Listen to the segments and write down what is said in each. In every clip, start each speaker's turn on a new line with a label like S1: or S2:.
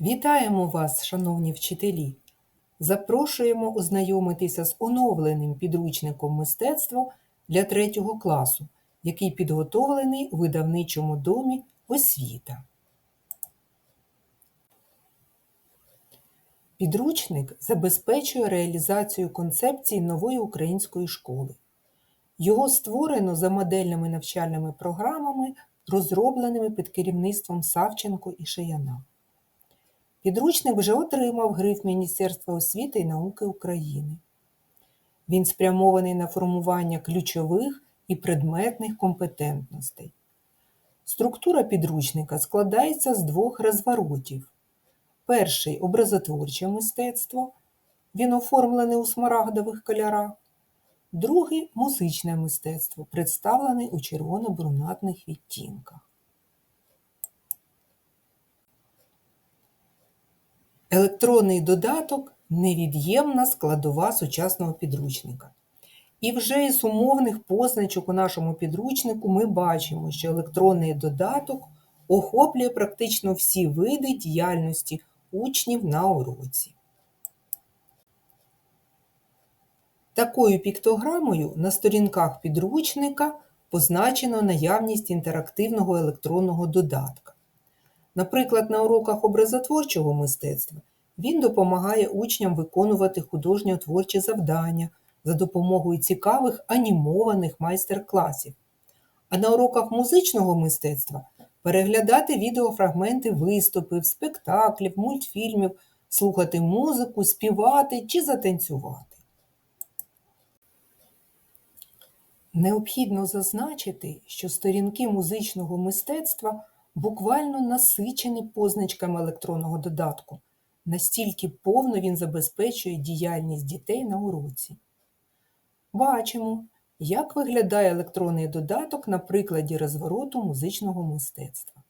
S1: Вітаємо вас, шановні вчителі! Запрошуємо ознайомитися з оновленим підручником мистецтво для 3 класу, який підготовлений у видавничому домі освіта. Підручник забезпечує реалізацію концепції нової української школи. Його створено за модельними навчальними програмами, розробленими під керівництвом Савченко і Шияна. Підручник вже отримав гриф Міністерства освіти і науки України. Він спрямований на формування ключових і предметних компетентностей. Структура підручника складається з двох розворотів. Перший образотворче мистецтво. Він оформлений у смарагдових кольорах. Другий музичне мистецтво, представлений у червоно-брунатних відтінках. Електронний додаток невід'ємна складова сучасного підручника. І вже із умовних позначок у нашому підручнику ми бачимо, що електронний додаток охоплює практично всі види діяльності учнів на уроці. Такою піктограмою на сторінках підручника позначено наявність інтерактивного електронного додатка. Наприклад, на уроках образотворчого мистецтва він допомагає учням виконувати художньо-творчі завдання за допомогою цікавих анімованих майстер-класів. А на уроках музичного мистецтва переглядати відеофрагменти виступів, спектаклів, мультфільмів, слухати музику, співати чи затанцювати. Необхідно зазначити, що сторінки музичного мистецтва буквально насичені позначками електронного додатку, настільки повно він забезпечує діяльність дітей на уроці. Бачимо, як виглядає електронний додаток на прикладі розвороту музичного мистецтва.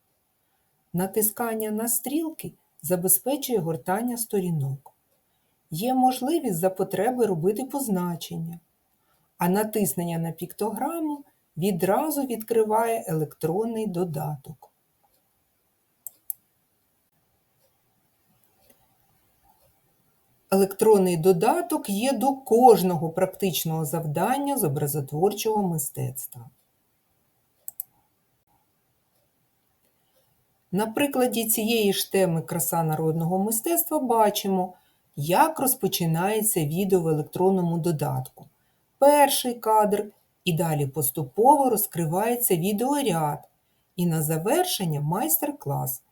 S1: Натискання на стрілки забезпечує гортання сторінок. Є можливість за потреби робити позначення, а натиснення на піктограму відразу відкриває електронний додаток. Електронний додаток є до кожного практичного завдання з образотворчого мистецтва. На прикладі цієї ж теми краса народного мистецтва бачимо, як розпочинається відео в електронному додатку. Перший кадр і далі поступово розкривається відеоряд, і на завершення майстер-клас,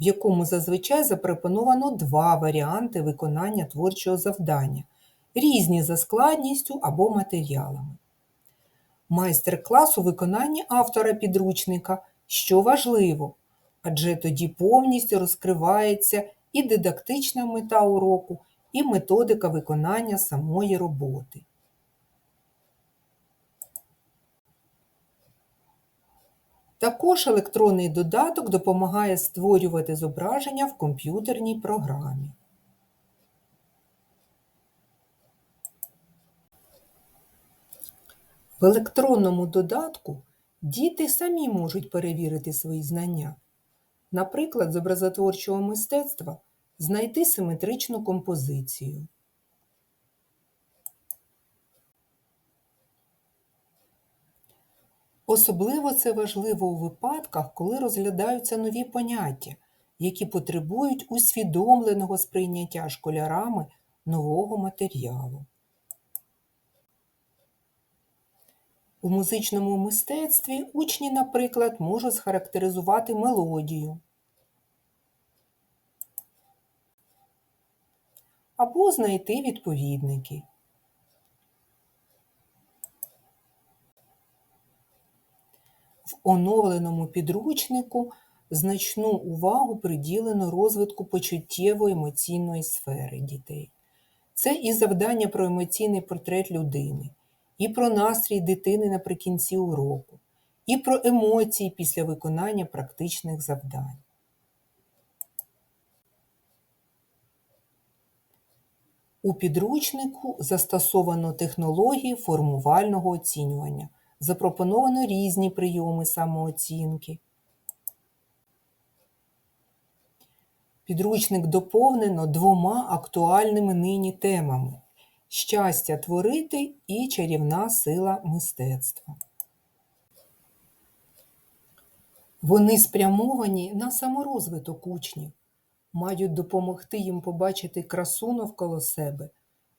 S1: в якому зазвичай запропоновано два варіанти виконання творчого завдання, різні за складністю або матеріалами. Майстер-клас у виконанні автора підручника, що важливо, адже тоді повністю розкривається і дидактична мета уроку, і методика виконання самої роботи. Також електронний додаток допомагає створювати зображення в комп'ютерній програмі. В електронному додатку діти самі можуть перевірити свої знання. Наприклад, з образотворчого мистецтва знайти симетричну композицію. Особливо це важливо у випадках, коли розглядаються нові поняття, які потребують усвідомленого сприйняття школярами нового матеріалу. У музичному мистецтві учні, наприклад, можуть схарактеризувати мелодію або знайти відповідники. В оновленому підручнику значну увагу приділено розвитку почуттєво-емоційної сфери дітей. Це і завдання про емоційний портрет людини, і про настрій дитини наприкінці уроку, і про емоції після виконання практичних завдань. У підручнику застосовано технології формувального оцінювання запропоновано різні прийоми самооцінки. Підручник доповнено двома актуальними нині темами щастя творити і чарівна сила мистецтва. Вони спрямовані на саморозвиток учнів, мають допомогти їм побачити красу навколо себе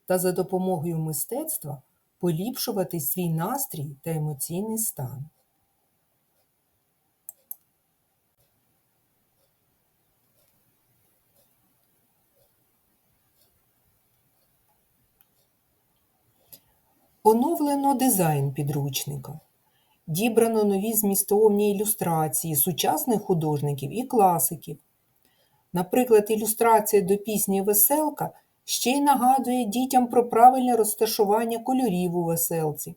S1: та за допомогою мистецтва поліпшувати свій настрій та емоційний стан. Оновлено дизайн підручника. Дібрано нові змістовні ілюстрації сучасних художників і класиків. Наприклад, ілюстрація до пісні Веселка ще й нагадує дітям про правильне розташування кольорів у веселці.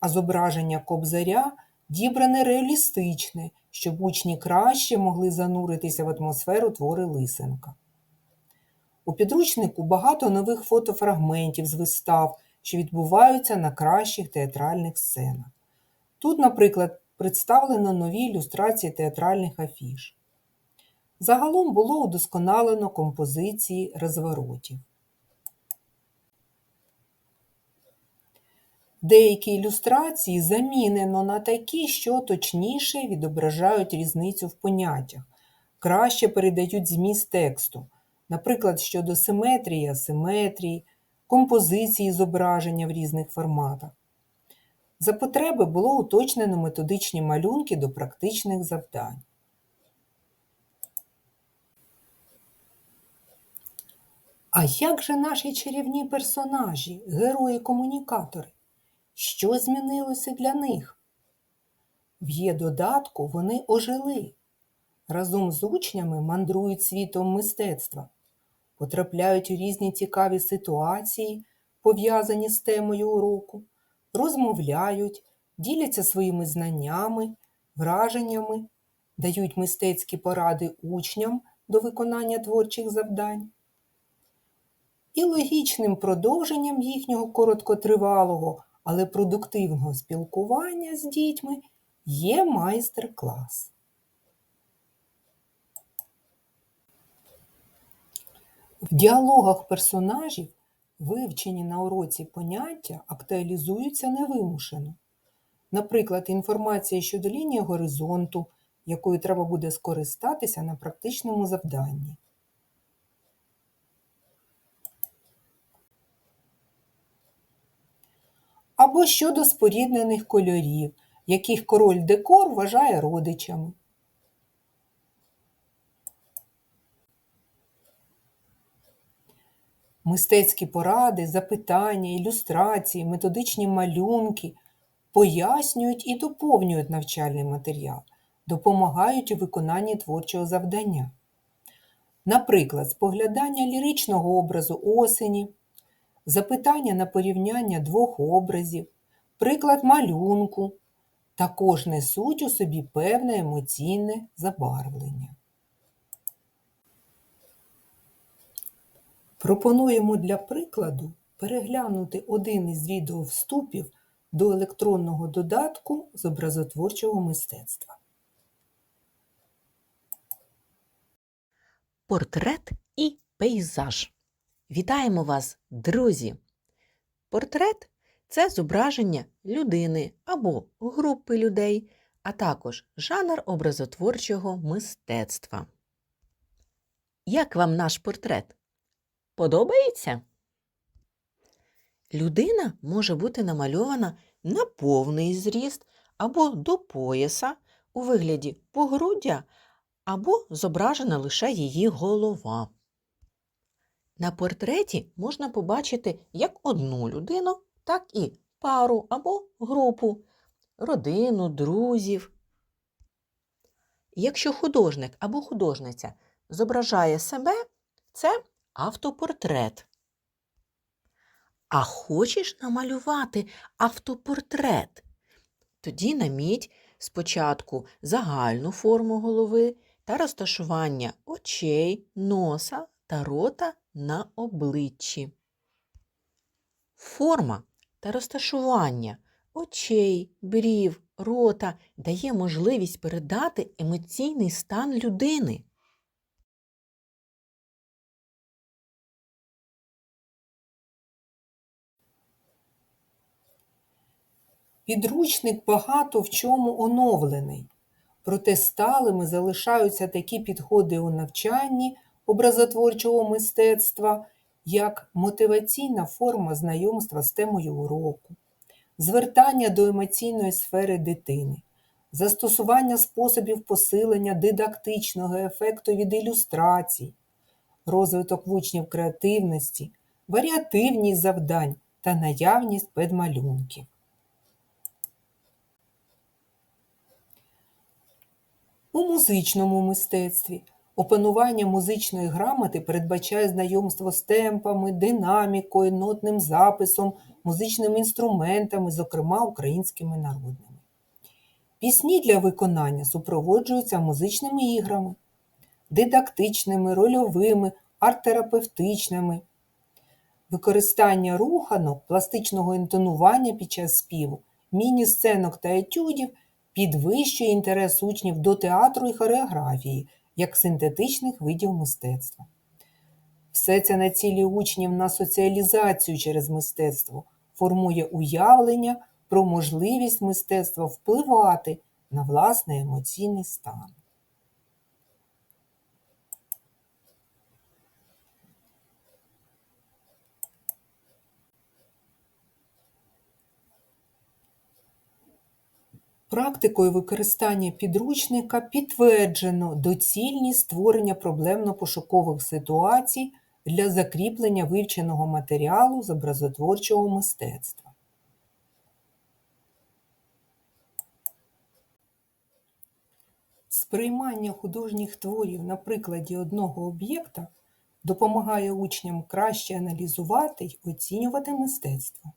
S1: А зображення кобзаря дібране реалістичне, щоб учні краще могли зануритися в атмосферу твори Лисенка. У підручнику багато нових фотофрагментів з вистав, що відбуваються на кращих театральних сценах. Тут, наприклад, представлено нові ілюстрації театральних афіш. Загалом було удосконалено композиції розворотів. Деякі ілюстрації замінено на такі, що точніше відображають різницю в поняттях, краще передають зміст тексту, наприклад, щодо симетрії, асиметрії, композиції зображення в різних форматах. За потреби було уточнено методичні малюнки до практичних завдань. А як же наші чарівні персонажі, герої-комунікатори? Що змінилося для них? В є додатку вони ожили. Разом з учнями мандрують світом мистецтва, потрапляють у різні цікаві ситуації, пов'язані з темою уроку, розмовляють, діляться своїми знаннями, враженнями, дають мистецькі поради учням до виконання творчих завдань. І логічним продовженням їхнього короткотривалого, але продуктивного спілкування з дітьми є майстер-клас. В діалогах персонажів вивчені на уроці поняття актуалізуються невимушено. Наприклад, інформація щодо лінії горизонту, якою треба буде скористатися на практичному завданні. Або щодо споріднених кольорів, яких король декор вважає родичами. Мистецькі поради, запитання, ілюстрації, методичні малюнки пояснюють і доповнюють навчальний матеріал, допомагають у виконанні творчого завдання. Наприклад, споглядання ліричного образу осені, запитання на порівняння двох образів, приклад малюнку також несуть у собі певне емоційне забарвлення. Пропонуємо для прикладу переглянути один із відеовступів до електронного додатку з образотворчого мистецтва.
S2: Портрет і пейзаж. Вітаємо вас, друзі! Портрет це зображення людини або групи людей, а також жанр образотворчого мистецтва. Як вам наш портрет? Подобається? Людина може бути намальована на повний зріст або до пояса у вигляді погруддя або зображена лише її голова. На портреті можна побачити як одну людину, так і пару або групу, родину, друзів. Якщо художник або художниця зображає себе, це автопортрет. А хочеш намалювати автопортрет? Тоді наміть спочатку загальну форму голови та розташування очей, носа та рота на обличчі. Форма та розташування очей, брів, рота дає можливість передати емоційний стан людини.
S1: Підручник багато в чому оновлений, проте сталими залишаються такі підходи у навчанні, образотворчого мистецтва, як мотиваційна форма знайомства з темою уроку, звертання до емоційної сфери дитини, застосування способів посилення дидактичного ефекту від ілюстрацій, розвиток учнів креативності, варіативність завдань та наявність педмалюнків. У музичному мистецтві опанування музичної грамоти передбачає знайомство з темпами, динамікою, нотним записом, музичними інструментами, зокрема українськими народними. Пісні для виконання супроводжуються музичними іграми, дидактичними, рольовими, арт-терапевтичними. Використання руханок, пластичного інтонування під час співу, міні-сценок та етюдів підвищує інтерес учнів до театру і хореографії як синтетичних видів мистецтва. Все це націлює учнів на соціалізацію через мистецтво, формує уявлення про можливість мистецтва впливати на власний емоційний стан. Практикою використання підручника підтверджено доцільність створення проблемно-пошукових ситуацій для закріплення вивченого матеріалу з образотворчого мистецтва. Сприймання художніх творів на прикладі одного об'єкта допомагає учням краще аналізувати й оцінювати мистецтво.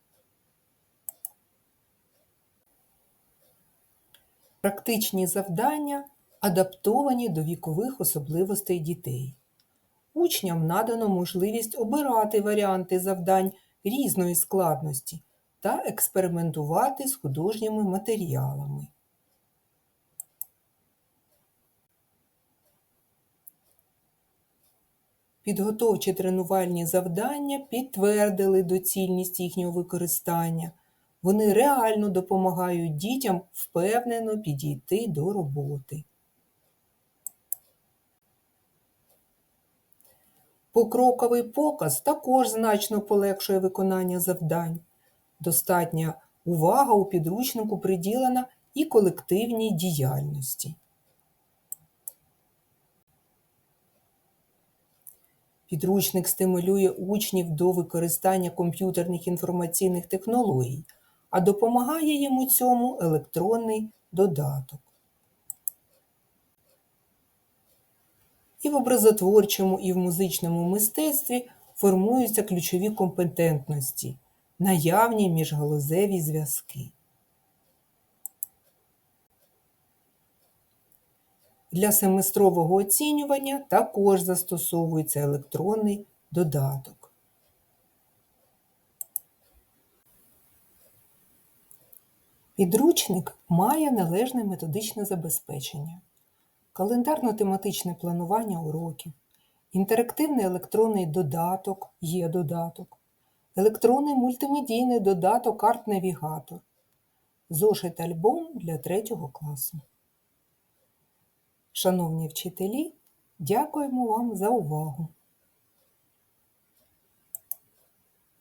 S1: Практичні завдання адаптовані до вікових особливостей дітей. Учням надано можливість обирати варіанти завдань різної складності та експериментувати з художніми матеріалами. Підготовчі тренувальні завдання підтвердили доцільність їхнього використання. Вони реально допомагають дітям впевнено підійти до роботи. Покроковий показ також значно полегшує виконання завдань. Достатня увага у підручнику приділена і колективній діяльності. Підручник стимулює учнів до використання комп'ютерних інформаційних технологій, а допомагає їм у цьому електронний додаток. І в образотворчому, і в музичному мистецтві формуються ключові компетентності, наявні міжгалузеві зв'язки. Для семестрового оцінювання також застосовується електронний додаток. Підручник має належне методичне забезпечення, календарно-тематичне планування уроків, інтерактивний електронний додаток є додаток, електронний мультимедійний додаток арт-навігатор, зошит-альбом для 3 класу. Шановні вчителі, дякуємо вам за увагу!